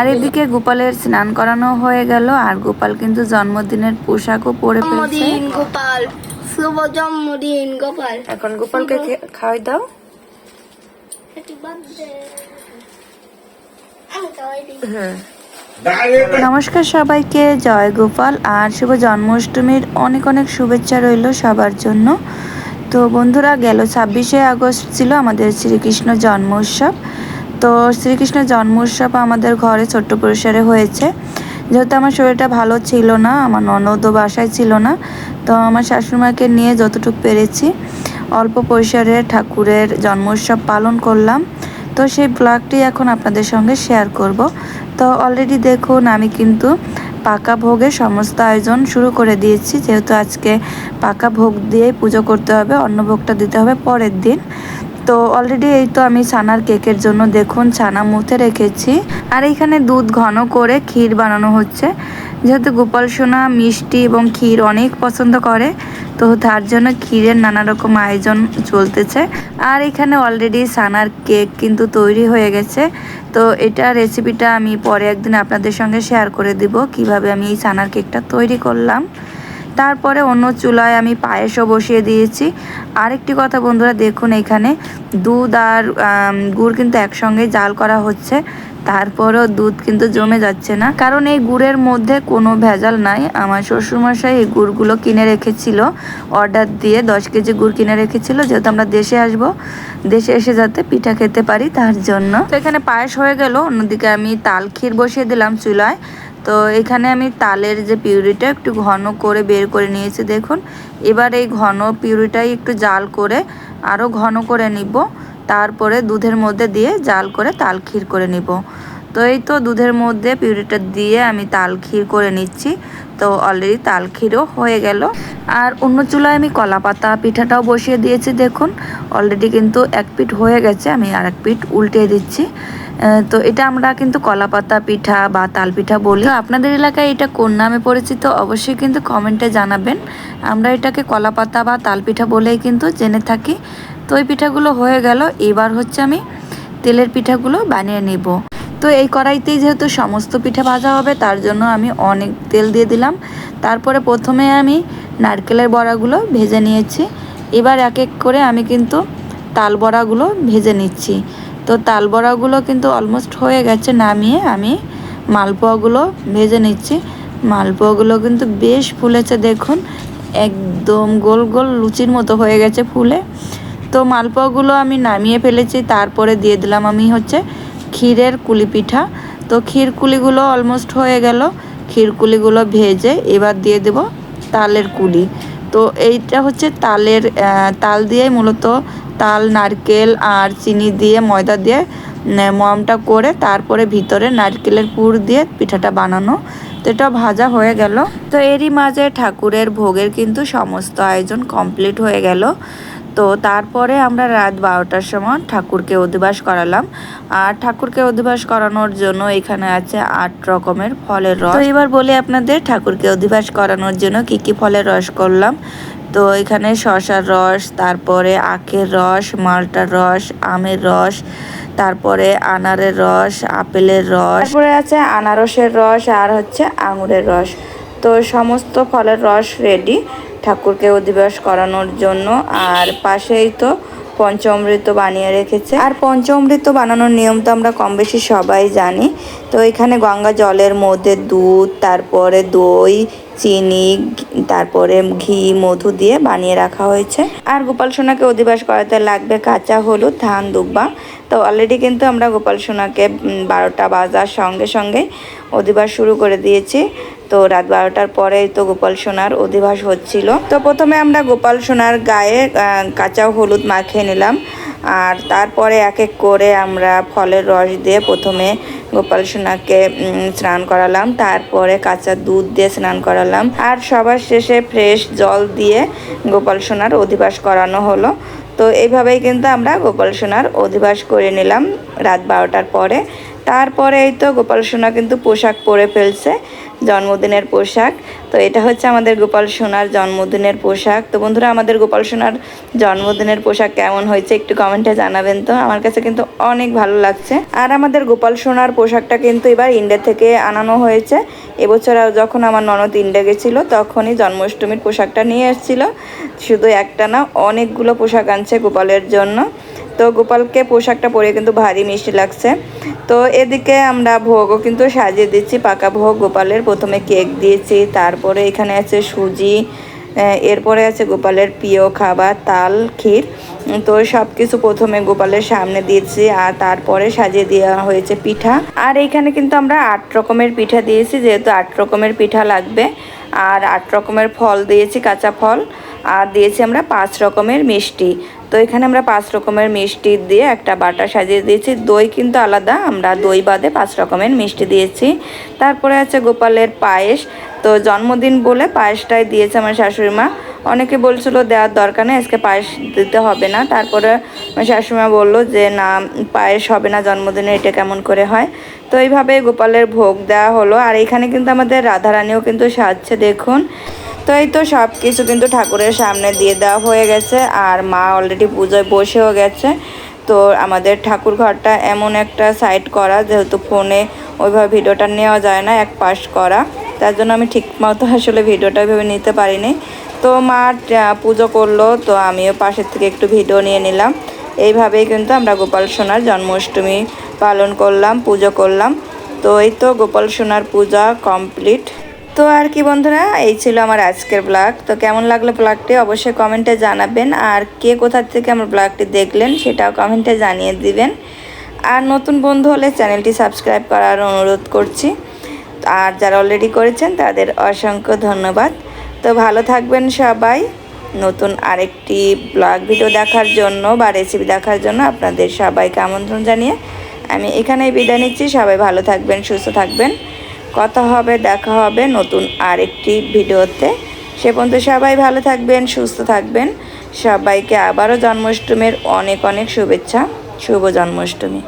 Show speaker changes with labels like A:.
A: আর এদিকে গোপালের স্নান করানো হয়ে গেল আর গোপাল কিন্তু জন্মদিনের পোশাকও পরে ফেলছে।
B: গোপাল। শুভ জন্মদিন গোপাল।
A: এখন গোপালকে খাওয়াই দাও।
B: দিই।
A: নমস্কার সবাইকে জয় গোপাল। আর শুভ জন্মাষ্টমীর অনেক অনেক শুভেচ্ছা রইল সবার জন্য। তো বন্ধুরা গেল ছাব্বিশে আগস্ট ছিল আমাদের শ্রীকৃষ্ণ জন্ম উৎসব তো শ্রীকৃষ্ণের জন্ম উৎসব আমাদের ঘরে ছোট্ট পরিসরে হয়েছে। যেহেতু আমার শরীরটা ভালো ছিল না, আমার ননদও বাসায় ছিল না, তো আমার শাশুড়িমাকে নিয়ে যতটুকু পেরেছি, অল্প পরিসরে ঠাকুরের জন্ম উৎসব পালন করলাম। তো সেই ব্লগটি এখন আপনাদের সঙ্গে শেয়ার করব। তো অলরেডি দেখুন, আমি কিন্তু পাকা ভোগের সমস্ত আয়োজন শুরু করে দিয়েছি। যেহেতু আজকে পাকা ভোগ দিয়ে পুজো করতে হবে অন্য ভোগটা দিতে হবে পরের দিন। তো অলরেডি এই তো আমি ছানার কেকের জন্য দেখুন, ছানা মুথে রেখেছি। আর এইখানে দুধ ঘন করে ক্ষীর বানানো হচ্ছে। যেহেতু গোপাল সোনা মিষ্টি এবং ক্ষীর অনেক পছন্দ করে, তো তার জন্য ক্ষীরের নানা রকম আয়োজন চলতেছে। আর এখানে অলরেডি সানার কেক কিন্তু তৈরি হয়ে গেছে। তো এটা রেসিপিটা আমি পরে একদিন আপনাদের সঙ্গে শেয়ার করে দিব, কীভাবে আমি এই সানার কেকটা তৈরি করলাম। তারপরে অন্য চুলায় আমি পায়েসও বসিয়ে দিয়েছি। আরেকটি কথা বন্ধুরা, দেখুন এখানে দুধ আর গুড় কিন্তু একসঙ্গে জাল করা হচ্ছে। তারপরেও দুধ কিন্তু জমে যাচ্ছে না। কারণ এই গুড়ের মধ্যে কোনো ভেজাল নাই। আমার শ্বশুরমশাই এই গুড়গুলো কিনে রেখেছিল। অর্ডার দিয়ে দশ কেজি গুড় কিনে রেখেছিল। যেহেতু আমরা দেশে আসব, দেশে এসে যাতে পিঠা খেতে পারি তার জন্য। তো এখানে পায়েস হয়ে গেল। অন্যদিকে আমি তাল ক্ষীর বসিয়ে দিলাম চুলায়। তো এখানে আমি তালের যে পিউরিটা একটু ঘন করে বের করে নিয়েছি, দেখুন। এবার এই ঘন পিউরিটাই একটু জাল করে আরও ঘন করে নিব। তারপরে দুধের মধ্যে দিয়ে জাল করে তাল ক্ষীর করে নিব। তো এই তো দুধের মধ্যে পিউরিটা দিয়ে আমি তাল ক্ষীর করে নিচ্ছি। তো অলরেডি তাল ক্ষীরও হয়ে গেল। আর অন্য চুলায় আমি কলা পাতা পিঠাটাও বসিয়ে দিয়েছি, দেখুন। অলরেডি কিন্তু এক পিঠ হয়ে গেছে, আমি আর এক পিঠ উল্টে দিচ্ছি। তো এটা আমরা কিন্তু কলা পাতা পিঠা বা তাল পিঠা বলি আপনাদের এলাকায় এটা কোন নামে পরিচিত? অবশ্যই কিন্তু কমেন্টে জানাবেন। আমরা এটাকে কলা পাতা বা তাল পিঠা বলেই কিন্তু জেনে থাকি। তো এই পিঠাগুলো হয়ে গেল। এবার হচ্ছে আমি তেলের পিঠাগুলো বানিয়ে নেব। তো এই কড়াইতেই যেহেতু সমস্ত পিঠা ভাজা হবে, তার জন্য আমি অনেক তেল দিয়ে দিলাম। তারপরে প্রথমে আমি নারকেলের বড়াগুলো ভেজে নিয়েছি। এবার এক এক করে আমি কিন্তু তাল বড়াগুলো ভেজে নিচ্ছি। তো তাল বড়াগুলো কিন্তু অলমোস্ট হয়ে গেছে নামিয়ে আমি মালপোয়াগুলো ভেজে নিচ্ছি। মালপোয়াগুলো কিন্তু বেশ ফুলেছে দেখুন, একদম গোল গোল লুচির মতো হয়ে গেছে ফুলে। তো মালপোয়াগুলো আমি নামিয়ে ফেলেছি, তারপরে দিয়ে দিলাম আমি হচ্ছে ক্ষীরের কুলি পিঠা তো ক্ষীর কুলিগুলো অলমোস্ট হয়ে গেল, ক্ষীর কুলিগুলো ভেজে এবার দিয়ে দেব তালের কুলি। তো এইটা হচ্ছে তালের তাল দিয়ে মূলত তাল, নারকেল আর চিনি দিয়ে, ময়দা দিয়ে মমটা করে তারপরে ভিতরে নারকেলের পুর দিয়ে পিঠাটা বানানো। তো এটা ভাজা হয়ে গেল। তো এরই মাঝে ঠাকুরের ভোগের কিন্তু সমস্ত আয়োজন কমপ্লিট হয়ে গেল। তো তারপরে আমরা রাত বারোটার সময় ঠাকুরকে অধিবাস করালাম। আর ঠাকুরকে অধিবাস করানোর জন্য এখানে আছে আট রকমের ফলের রস। তো এবার বলি আপনাদের ঠাকুরকে অধিবাস করানোর জন্য কি কি ফলের রস করলাম? তো এখানে শশার রস তারপরে আখের রস মালটার রস আমের রস তারপরে আনারের রস আপেলের রস তারপরে আছে আনারসের রস আর হচ্ছে আঙুরের রস। তো সমস্ত ফলের রস রেডি ঠাকুরকে অধিবাস করানোর জন্য। আর পাশেই তো পঞ্চমৃত বানিয়ে রেখেছে। আর পঞ্চমৃত বানানোর নিয়ম তো আমরা কম বেশি সবাই জানি। তো এখানে গঙ্গা জলের মধ্যে দুধ, তারপরে দই, চিনি, তারপরে ঘি, মধু দিয়ে বানিয়ে রাখা হয়েছে। আর গোপাল সোনাকে অধিবাস করাতে লাগবে কাঁচা হলুদ, ধান, দুব্বা। তো অলরেডি কিন্তু আমরা গোপাল সোনাকে বারোটা বাজার সঙ্গে সঙ্গে অধিবাস শুরু করে দিয়েছি। তো রাত বারোটার পরেই তো গোপাল সোনার অধিবাস হচ্ছিল। তো প্রথমে আমরা গোপাল সোনার গায়ে কাঁচা হলুদ মাখিয়ে নিলাম। আর তারপরে এক এক করে আমরা ফলের রস দিয়ে প্রথমে গোপাল সোনাকে স্নান করালাম। তারপরে কাঁচা দুধ দিয়ে স্নান করালাম। আর সবার শেষে ফ্রেশ জল দিয়ে গোপাল সোনার অধিবাস করানো হলো। তো এইভাবেই কিন্তু আমরা গোপাল সোনার অধিবাস করে নিলাম রাত বারোটার পরে। তারপরে এই তো গোপাল সোনা কিন্তু পোশাক পরে ফেলছে, জন্মদিনের পোশাক। তো এটা হচ্ছে আমাদের গোপাল সোনার জন্মদিনের পোশাক। তো বন্ধুরা, আমাদের গোপাল সোনার জন্মদিনের পোশাক কেমন হয়েছে একটু কমেন্টে জানাবেন তো। আমার কাছে কিন্তু অনেক ভালো লাগছে। আর আমাদের গোপাল সোনার পোশাকটা কিন্তু এবার ইন্ডিয়া থেকে আনানো হয়েছে। এবছর যখন আমার ননদ ইন্ডিয়া গেছিল, তখনই জন্মাষ্টমীর পোশাকটা নিয়ে এসেছিল। শুধু একটা না, অনেকগুলো পোশাক আনছে গোপালের জন্য। তো গোপালকে পোশাকটা পরে কিন্তু ভারী মিষ্টি লাগছে। তো এদিকে আমরা ভোগও কিন্তু সাজিয়ে দিচ্ছি, পাকা ভোগ। গোপালের প্রথমে কেক দিয়েছি, তারপরে এখানে আছে সুজি এরপরে আছে গোপালের প্রিয় খাবার, তাল, ক্ষীর। তো সব কিছু প্রথমে গোপালের সামনে দিয়েছি, আর তারপরে সাজিয়ে দেওয়া হয়েছে পিঠা। আর এইখানে কিন্তু আমরা আট রকমের পিঠা দিয়েছি, যেহেতু আট রকমের পিঠা লাগবে। আর আট রকমের ফল দিয়েছি, কাঁচা ফল। আর দিয়েছি আমরা পাঁচ রকমের মিষ্টি। তো এখানে আমরা পাঁচ রকমের মিষ্টি দিয়ে একটা বাটা সাজিয়ে দিয়েছি। দই কিন্তু আলাদা, আমরা দই বাদে পাঁচ রকমের মিষ্টি দিয়েছি। তারপরে আছে গোপালের পায়েস। তো জন্মদিন বলে পায়েসটাই দিয়েছে আমার শাশুড়ি মা। অনেকে বলছিল দেওয়ার দরকার নেই, আজকে পায়েস দিতে হবে না। তারপরে আমার শাশুড়ি মা বলল যে, না, পায়েস হবে না জন্মদিনে, এটা কেমন করে হয়? তো এইভাবে গোপালের ভোগ দেওয়া হলো। আর এখানে কিন্তু আমাদের রাধারানীও কিন্তু সাজছে, দেখুন। তো এই তো সব কিছু কিন্তু ঠাকুরের সামনে দিয়ে দেওয়া হয়ে গেছে। আর মা অলরেডি পুজোয় বসেও গেছে। তো আমাদের ঠাকুর ঘরটা এমন একটা সাইড করা, যেহেতু ফোনে ওইভাবে ভিডিওটা নেওয়া যায় না, এক পাশ করা। তার জন্য আমি ঠিক মতো আসলে ভিডিওটা ওইভাবে নিতে পারিনি। তো মা পুজো করল, তো আমিও পাশের থেকে একটু ভিডিও নিয়ে নিলাম। এইভাবেই কিন্তু আমরা গোপাল সোনার জন্মাষ্টমী পালন করলাম, পুজো করলাম। তো এই তো গোপাল সোনার পূজা কমপ্লিট তো আর কি বন্ধুরা, এই ছিল আমার আজকের ব্লগ তো কেমন লাগল ব্লগটি অবশ্যই কমেন্টে জানাবেন। আর কে কোথা থেকে আমার ব্লগটি দেখলেন সেটাও কমেন্টে জানিয়ে দিবেন। আর নতুন বন্ধু হলে চ্যানেলটি সাবস্ক্রাইব করার অনুরোধ করছি। আর যারা অলরেডি করেছেন, তাদের অসংখ্য ধন্যবাদ। তো ভালো থাকবেন সবাই। নতুন আরেকটি ব্লগ ভিডিও দেখার জন্য বা রেসিপি দেখার জন্য আপনাদের সবাইকে আমন্ত্রণ জানিয়ে আমি এখানেই বিদায় নিচ্ছি। সবাই ভালো থাকবেন, সুস্থ থাকবেন। কথা হবে, দেখা হবে নতুন আরেকটি ভিডিওতে। সে পর্যন্ত সবাই ভালো থাকবেন, সুস্থ থাকবেন। সবাইকে আবারও জন্মাষ্টমীর অনেক অনেক শুভেচ্ছা। শুভ জন্মাষ্টমী।